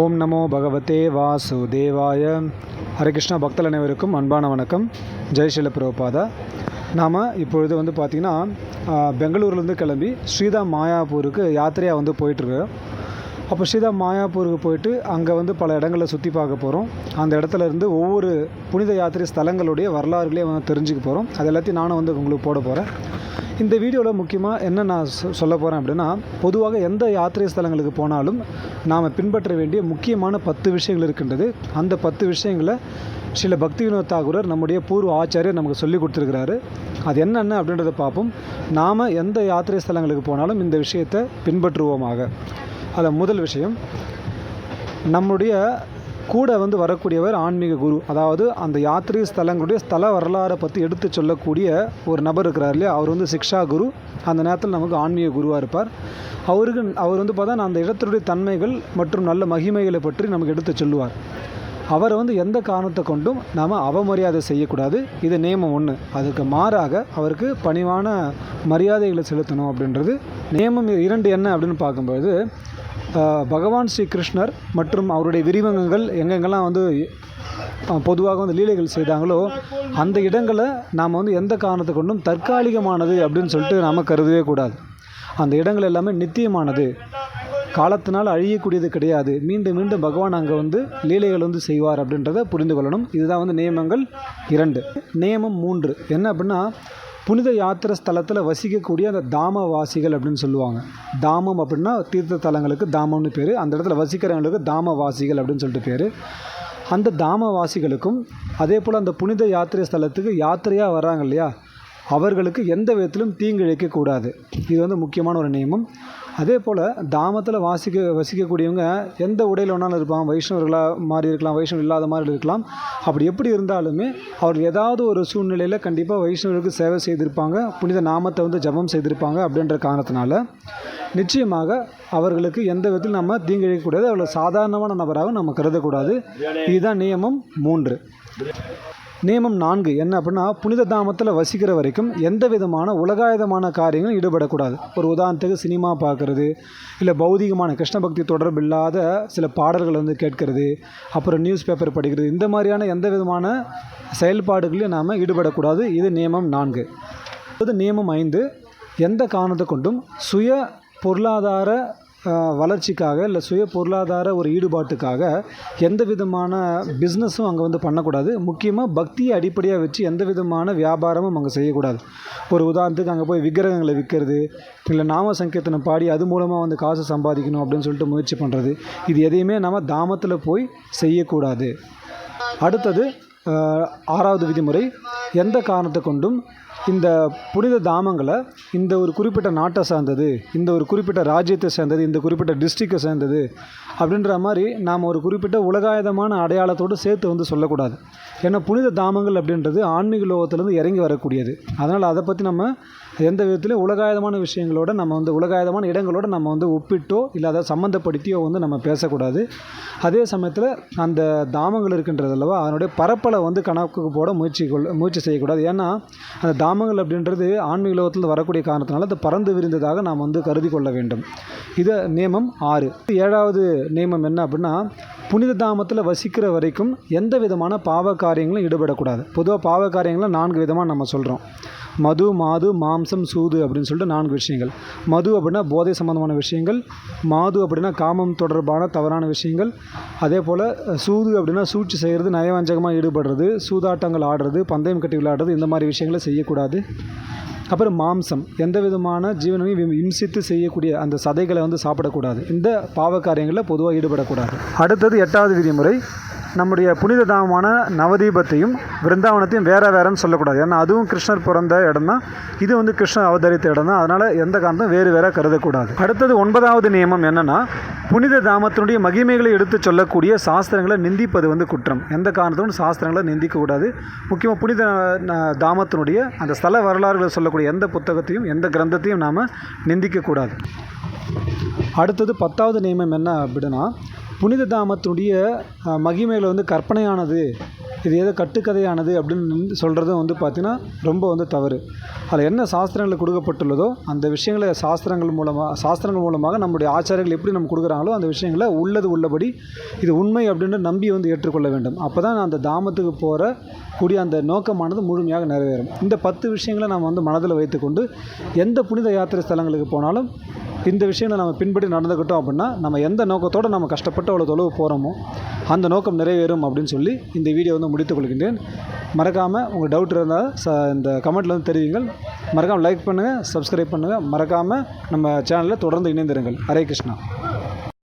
ஓம் நமோ பகவதே வாசுதேவாய. ஹரிகிருஷ்ணா பக்தல் அனைவருக்கும் அன்பான வணக்கம். ஜெய் பிரபாதா. பிரபுபாதா நாம் இப்பொழுது வந்து பார்த்திங்கன்னா பெங்களூர்லேருந்து கிளம்பி ஸ்ரீதா மாயாப்பூருக்கு யாத்திரையாக வந்து போயிட்டுருக்கோம் அப்போ ஸ்ரீதா மாயாப்பூருக்கு போயிட்டு அங்கே வந்து பல இடங்களை சுற்றி பார்க்க போகிறோம் அந்த இடத்துல இருந்து ஒவ்வொரு புனித யாத்திரை ஸ்தலங்களுடைய வரலாறுகளையும் வந்து தெரிஞ்சுக்க போகிறோம் அது எல்லாத்தையும் நானும் வந்து உங்களுக்கு போட போகிறேன் இந்த வீடியோவில் முக்கியமாக என்ன நான் சொ- சொல்ல போகிறேன் அப்படின்னா பொதுவாக எந்த யாத்திரை ஸ்தலங்களுக்கு போனாலும் நாம் பின்பற்ற வேண்டிய முக்கியமான பத்து விஷயங்கள் இருக்கின்றது. அந்த பத்து விஷயங்களை சில பக்தி வினோத் தாகூரர் நம்முடைய பூர்வ ஆச்சாரியர் நமக்கு சொல்லி கொடுத்துருக்கிறாரு. அது என்னென்ன அப்படின்றத பார்ப்போம். நாம் எந்த யாத்திரை ஸ்தலங்களுக்கு போனாலும் இந்த விஷயத்தை பின்பற்றுவோமாக. அதில் முதல் விஷயம். நம்முடைய கூட வந்து வரக்கூடியவர் ஆன்மீக குரு. அதாவது அந்த யாத்திரை ஸ்தலங்களுடைய ஸ்தல வரலாறை பற்றி எடுத்து சொல்லக்கூடிய ஒரு நபர் இருக்கிறார் இல்லையா? அவர் வந்து சிக்ஷா குரு. அந்த நேரத்தில் நமக்கு ஆன்மீக குருவாக இருப்பார். அவருக்கு அவர் வந்து பார்த்தா அந்த இடத்தினுடைய தன்மைகள் மற்றும் நல்ல மகிமைகளை பற்றி நமக்கு எடுத்து சொல்லுவார். அவரை வந்து எந்த காரணத்தை கொண்டும் நாம் அவமரியாதை செய்யக்கூடாது. இது நியமம் ஒன்று அதுக்கு மாறாக அவருக்கு பணிவான மரியாதைகளை செலுத்தணும் அப்படின்றது. நியமம் இரண்டு என்ன அப்படின்னு பார்க்கும்போது பகவான் ஸ்ரீ கிருஷ்ணர் மற்றும் அவருடைய விரிவங்கங்கள் எங்கெங்கெல்லாம் வந்து பொதுவாக வந்து லீலைகள் செய்தாங்களோ அந்த இடங்களை நாம் வந்து எந்த காரணத்தை கொண்டும் தற்காலிகமானது அப்படின்னு சொல்லிட்டு நாம் கருதவே கூடாது. அந்த இடங்கள் எல்லாமே நித்தியமானது. காலத்தினால் அழியக்கூடியது கிடையாது. மீண்டும் மீண்டும் பகவான் அங்கே வந்து லீலைகள் வந்து செய்வார் அப்படின்றத புரிந்து கொள்ளணும். இதுதான் வந்து நியமங்கள் இரண்டு. நியமம் மூன்று. என்ன அப்படின்னா புனித யாத்திரை ஸ்தலத்தில் வசிக்கக்கூடிய அந்த தாமவாசிகள் அப்படின்னு சொல்லுவாங்க. தாமம் அப்படின்னா தீர்த்த தலங்களுக்கு தாமம்னு பேர். அந்த இடத்துல வசிக்கிறவங்களுக்கு தாமவாசிகள் அப்படின்னு சொல்லிட்டு பேர். அந்த தாமவாசிகளுக்கும் அதே போல் அந்த புனித யாத்திரை ஸ்தலத்துக்கு யாத்திரையாக வராங்க இல்லையா? அவர்களுக்கு எந்த விதத்திலும் தீங்கு இழைக்கக்கூடாது இது வந்து முக்கியமான ஒரு நியமம். அதே போல் தாமத்தில் வாசிக்க வசிக்கக்கூடியவங்க எந்த உடையில் வேணாலும் இருப்பாங்க. வைஷ்ணவர்களாக மாறி இருக்கலாம் வைஷ்ணவர் இல்லாத மாதிரி இருக்கலாம். அப்படி எப்படி இருந்தாலுமே அவர் ஏதாவது ஒரு சூழ்நிலையில் கண்டிப்பாக வைஷ்ணவருக்கு சேவை செய்திருப்பாங்க. புனித நாமத்தை வந்து ஜெபம் செய்திருப்பாங்க அப்படின்ற காரணத்தினால. நிச்சயமாக அவர்களுக்கு எந்த விதத்தில் நம்ம தீங்கு இழைக்கக்கூடாது அவர்களை சாதாரணமான நபராக நம்ம கருதக்கூடாது இதுதான் நியமம் மூன்று. நியமம் நான்கு. என்ன அப்படின்னா புனித தாமத்தில் வசிக்கிற வரைக்கும் எந்த விதமான உலகாயுதமான காரியங்களும் ஈடுபடக்கூடாது. ஒரு உதாரணத்துக்கு சினிமா பார்க்குறது இல்லை பௌதிகமான கிருஷ்ண பக்தி தொடர்பு இல்லாத சில பாடல்கள் வந்து கேட்கறது அப்புறம் நியூஸ் பேப்பர் படிக்கிறது. இந்த மாதிரியான எந்த விதமான செயல்பாடுகளையும் நாம் ஈடுபடக்கூடாது. இது நியமம் நான்கு. அது நியமம் ஐந்து. எந்த காரணத்தை கொண்டும் சுய பொருளாதார வளர்ச்சிக்காக இல்லை சுய பொருளாதார ஒரு ஈடுபாட்டுக்காக எந்த விதமான பிஸ்னஸும் அங்கே வந்து பண்ணக்கூடாது. முக்கியமாக பக்தியை அடிப்படையாக வச்சு எந்த விதமான வியாபாரமும் அங்கே செய்யக்கூடாது. ஒரு உதாரணத்துக்கு அங்கே போய் விக்கிரகங்களை விற்கிறது இல்லை நாம சங்கீர்த்தனம் பாடி அது மூலமாக வந்து காசு சம்பாதிக்கணும் அப்படின்னு சொல்லிட்டு முயற்சி பண்ணுறது இது எதையுமே நம்ம தாமத்தில் போய் செய்யக்கூடாது. அடுத்தது ஆறாவது விதிமுறை எந்த காரணத்தை கொண்டும் இந்த புனித தாமங்களை இந்த ஒரு குறிப்பிட்ட நாட்டை சார்ந்தது இந்த ஒரு குறிப்பிட்ட ராஜ்யத்தை சேர்ந்தது இந்த குறிப்பிட்ட டிஸ்ட்ரிக்டை சேர்ந்தது அப்படின்ற மாதிரி நாம் ஒரு குறிப்பிட்ட உலகாயுதமான அடையாளத்தோடு சேர்த்து வந்து சொல்லக்கூடாது. ஏன்னா புனித தாமங்கள் அப்படின்றது ஆன்மீக லோகத்திலேருந்து இறங்கி வரக்கூடியது. அதனால் அதை பற்றி நம்ம எந்த விதத்திலையும் உலகாயுதமான விஷயங்களோட நம்ம வந்து உலகாயுதமான இடங்களோட நம்ம வந்து ஒப்பிட்டோ இல்லை அதை சம்மந்தப்படுத்தியோ வந்து நம்ம பேசக்கூடாது. அதே சமயத்தில் அந்த தாமங்கள் இருக்கின்றது அல்லவா அதனுடைய பரப்பலை வந்து கணக்குக்கு போட முயற்சி கொள்ள முயற்சி செய்யக்கூடாது. ஏன்னா அந்த தாமங்கள் அப்படின்றது ஆன்மீக லோகத்தில் வரக்கூடிய காரணத்தினால அது பறந்து விரிந்ததாக நாம் வந்து கருதி கொள்ள வேண்டும். இது நியமம் ஆறு. ஏழாவது நியமம் என்ன அப்படின்னா புனித தாமத்தில் வசிக்கிற வரைக்கும் எந்த விதமான பாவ காரியங்களும் ஈடுபடக்கூடாது. பொதுவாக பாவ காரியங்களை நான்கு விதமாக நம்ம சொல்கிறோம் மது மாது மாம்சம் சூது அப்படின்னு சொல்லிட்டு நான்கு விஷயங்கள். மது அப்படின்னா போதை சம்பந்தமான விஷயங்கள். மாது அப்படின்னா காமம் தொடர்பான தவறான விஷயங்கள். அதே போல் சூது அப்படின்னா சூழ்ச்சி செய்கிறது நயவஞ்சகமாக ஈடுபடுறது சூதாட்டங்கள் ஆடுறது பந்தயம் கட்டி விளையாடுறது இந்த மாதிரி விஷயங்களை செய்யக்கூடாது. அப்புறம் மாம்சம். எந்த விதமான ஜீவனையும் இம்சித்து செய்யக்கூடிய அந்த சதைகளை வந்து சாப்பிடக்கூடாது. இந்த பாவ காரியங்களில் பொதுவாக ஈடுபடக்கூடாது. அடுத்தது எட்டாவது விதிமுறை. நம்முடைய புனித தாமமான நவதீபத்தையும் பிருந்தாவனத்தையும் வேற வேறன்னு சொல்லக்கூடாது. ஏன்னா அதுவும் கிருஷ்ணர் பிறந்த இடம் தான் இது வந்து கிருஷ்ணர் அவதரித்த இடம் தான் அதனால் எந்த காரணத்தும் வேறு வேற கருதக்கூடாது. அடுத்தது ஒன்பதாவது நியமம் என்னென்னா புனித தாமத்தினுடைய மகிமைகளை எடுத்து சொல்லக்கூடிய சாஸ்திரங்களை நிந்திப்பது வந்து குற்றம். எந்த காரணத்தோடும் சாஸ்திரங்களை நிந்திக்கக்கூடாது. முக்கியமாக புனித தாமத்தினுடைய அந்த ஸ்தல வரலாறுகளை சொல்லக்கூடிய எந்த புத்தகத்தையும் எந்த கிரந்தத்தையும் நாம் நிந்திக்கக்கூடாது. அடுத்தது பத்தாவது நியமம் என்ன அப்படின்னா புனித தாமத்தினுடைய மகிமையில் வந்து கற்பனையானது இது ஏதோ கட்டுக்கதையானது அப்படின்னு சொல்கிறதும் வந்து பார்த்திங்கன்னா ரொம்ப வந்து தவறு. அதில் என்ன சாஸ்திரங்கள் கொடுக்கப்பட்டுள்ளதோ அந்த விஷயங்களை சாஸ்திரங்கள் மூலமாக சாஸ்திரங்கள் மூலமாக நம்முடைய ஆச்சாரியர்கள் எப்படி நம்ம கொடுக்குறாங்களோ அந்த விஷயங்களை உள்ளது உள்ளபடி இது உண்மை அப்படின்னு நம்பி வந்து ஏற்றுக்கொள்ள வேண்டும். அப்போ தான் அந்த தாமத்துக்கு போகிற கூடிய அந்த நோக்கமானது முழுமையாக நிறைவேறும். இந்த பத்து விஷயங்களை நம்ம வந்து மனதில் வைத்துக்கொண்டு எந்த புனித யாத்திரை ஸ்தலங்களுக்கு போனாலும் இந்த விஷயங்களை நம்ம பின்பற்றி நடந்துக்கிட்டோம் அப்படின்னா நம்ம எந்த நோக்கத்தோடு நம்ம கஷ்டப்பட்டு அவ்வளோ தொலைவு போகிறோமோ அந்த நோக்கம் நிறைவேறும் அப்படின்னு சொல்லி இந்த வீடியோ வந்து முடித்துக் கொள்கின்றேன். மறக்காமல் உங்கள் டவுட் இருந்தால் ச இந்த கமெண்ட்டில் வந்து தெரிவிங்கள். மறக்காமல் லைக் பண்ணுங்கள் சப்ஸ்கிரைப் பண்ணுங்கள் மறக்காமல் நம்ம சேனலில் தொடர்ந்து இணைந்திருங்கள். ஹரே கிருஷ்ணா.